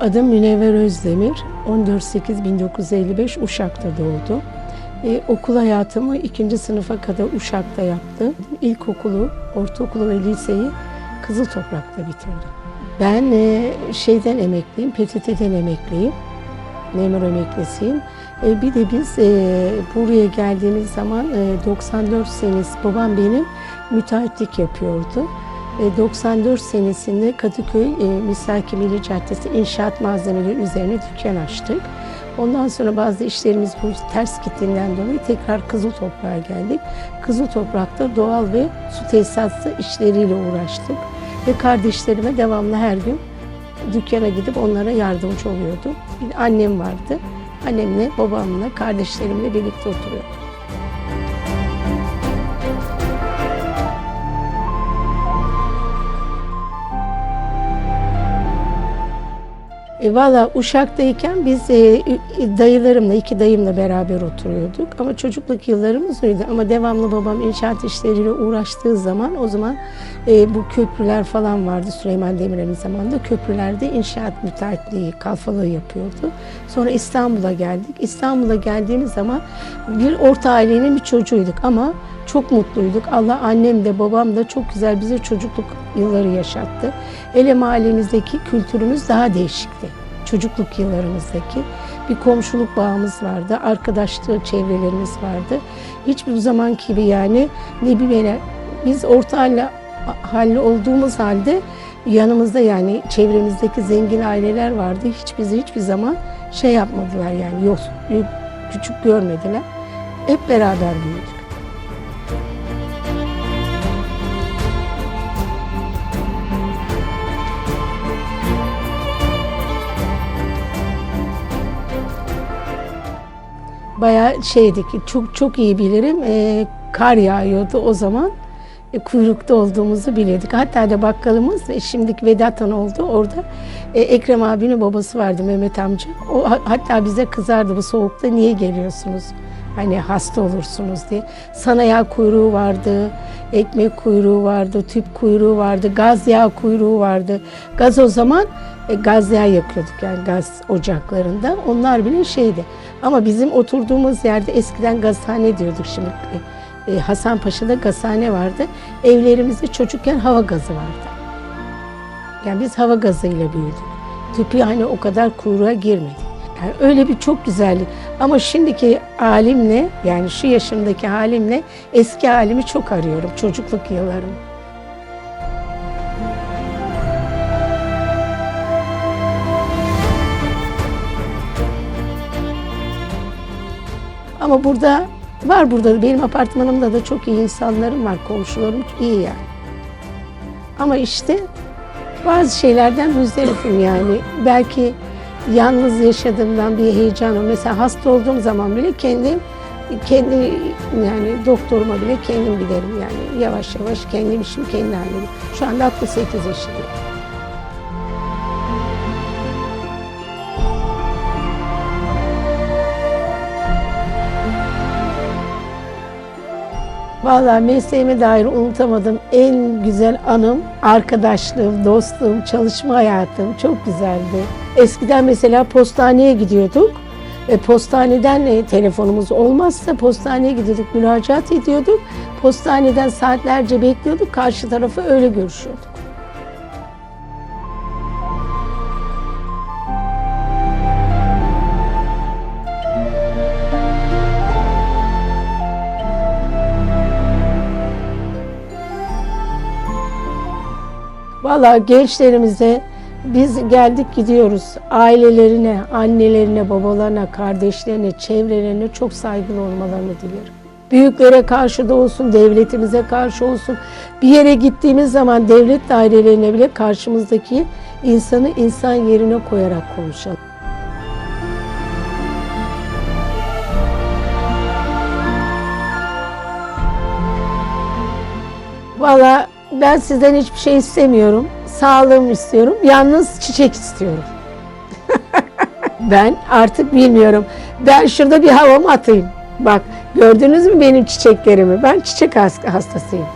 Adım Münevver Özdemir. 14.8.1955 Uşak'ta doğdum. Ee, okul hayatımı ikinci sınıfa kadar Uşak'ta yaptım. İlkokulu, ortaokulu ve liseyi Kızıl Toprak'ta bitirdim. Ben e, şeyden emekliyim, PTT'den emekliyim. Memur emeklisiyim. E, bir de biz e, buraya geldiğimiz zaman e, 94 senesi babam benim müteahhitlik yapıyordu. E, 94 senesinde Kadıköy e, Misaki Milli Caddesi inşaat malzemeleri üzerine dükkan açtık. Ondan sonra bazı işlerimiz bu ters gittiğinden dolayı tekrar Kızıl Toprak'a geldik. Kızıl Toprak'ta doğal ve su tesisatı işleriyle uğraştık. Ve kardeşlerime devamlı her gün dükkana gidip onlara yardımcı oluyordum. Bir annem vardı. Annemle, babamla, kardeşlerimle birlikte oturuyorduk. E, Valla Uşak'tayken biz e, dayılarımla, iki dayımla beraber oturuyorduk. Ama çocukluk yıllarımız öyle. Ama devamlı babam inşaat işleriyle uğraştığı zaman o zaman e, bu köprüler falan vardı Süleyman Demirel'in zamanında. Köprülerde inşaat müteahhitliği, kalfalığı yapıyordu. Sonra İstanbul'a geldik. İstanbul'a geldiğimiz zaman bir orta ailenin bir çocuğuyduk ama çok mutluyduk. Allah annem de babam da çok güzel bize çocukluk yılları yaşattı. Ele mahallemizdeki kültürümüz daha değişikti. Çocukluk yıllarımızdaki bir komşuluk bağımız vardı, arkadaşlık çevrelerimiz vardı. Hiçbir zaman gibi yani ne bileyim biz orta halli, halli olduğumuz halde yanımızda yani çevremizdeki zengin aileler vardı. Hiç bizi hiçbir zaman şey yapmadılar yani yok küçük görmediler. Hep beraber büyüdük. Bayağı şeydik, çok çok iyi bilirim. E, kar yağıyordu o zaman. E, kuyrukta olduğumuzu biliyorduk. Hatta da bakkalımız, e, şimdiki Vedat Han oldu orada. E, Ekrem abinin babası vardı Mehmet amca. O ha- hatta bize kızardı bu soğukta niye geliyorsunuz? Hani hasta olursunuz diye. Sana yağ kuyruğu vardı, ekmek kuyruğu vardı, tüp kuyruğu vardı, gaz yağı kuyruğu vardı. Gaz o zaman e, gaz yağı yakıyorduk yani gaz ocaklarında. Onlar bile şeydi. Ama bizim oturduğumuz yerde eskiden gazhane diyorduk şimdi. E, Hasanpaşa'da gazhane vardı. Evlerimizde çocukken hava gazı vardı. Yani biz hava gazıyla büyüdük. Tüpü hani o kadar kuyruğa girmedik. Yani öyle bir çok güzellik. Ama şimdiki halimle yani şu yaşımdaki halimle eski halimi çok arıyorum. Çocukluk yıllarım. Ama burada var burada benim apartmanımda da çok iyi insanlarım var, komşularım iyi yani. Ama işte bazı şeylerden müzdarifim yani. Belki yalnız yaşadığımdan bir heyecanım. Mesela hasta olduğum zaman bile kendim kendi yani doktoruma bile kendim giderim yani yavaş yavaş kendim işimi kendim hallederim. Şu anda 68 yaşındayım. Vallahi mesleğime dair unutamadığım en güzel anım arkadaşlığım, dostluğum, çalışma hayatım çok güzeldi. Eskiden mesela postaneye gidiyorduk. E, postaneden telefonumuz olmazsa postaneye gidiyorduk, müracaat ediyorduk. Postaneden saatlerce bekliyorduk, karşı tarafı öyle görüşüyorduk. Vallahi gençlerimize biz geldik gidiyoruz. Ailelerine, annelerine, babalarına, kardeşlerine, çevrelerine çok saygılı olmalarını diliyorum. Büyüklere karşı da olsun, devletimize karşı olsun. Bir yere gittiğimiz zaman devlet dairelerine bile karşımızdaki insanı insan yerine koyarak konuşalım. Valla ben sizden hiçbir şey istemiyorum. Sağlığımı istiyorum. Yalnız çiçek istiyorum. ben artık bilmiyorum. Ben şurada bir havamı atayım. Bak gördünüz mü benim çiçeklerimi? Ben çiçek has- hastasıyım.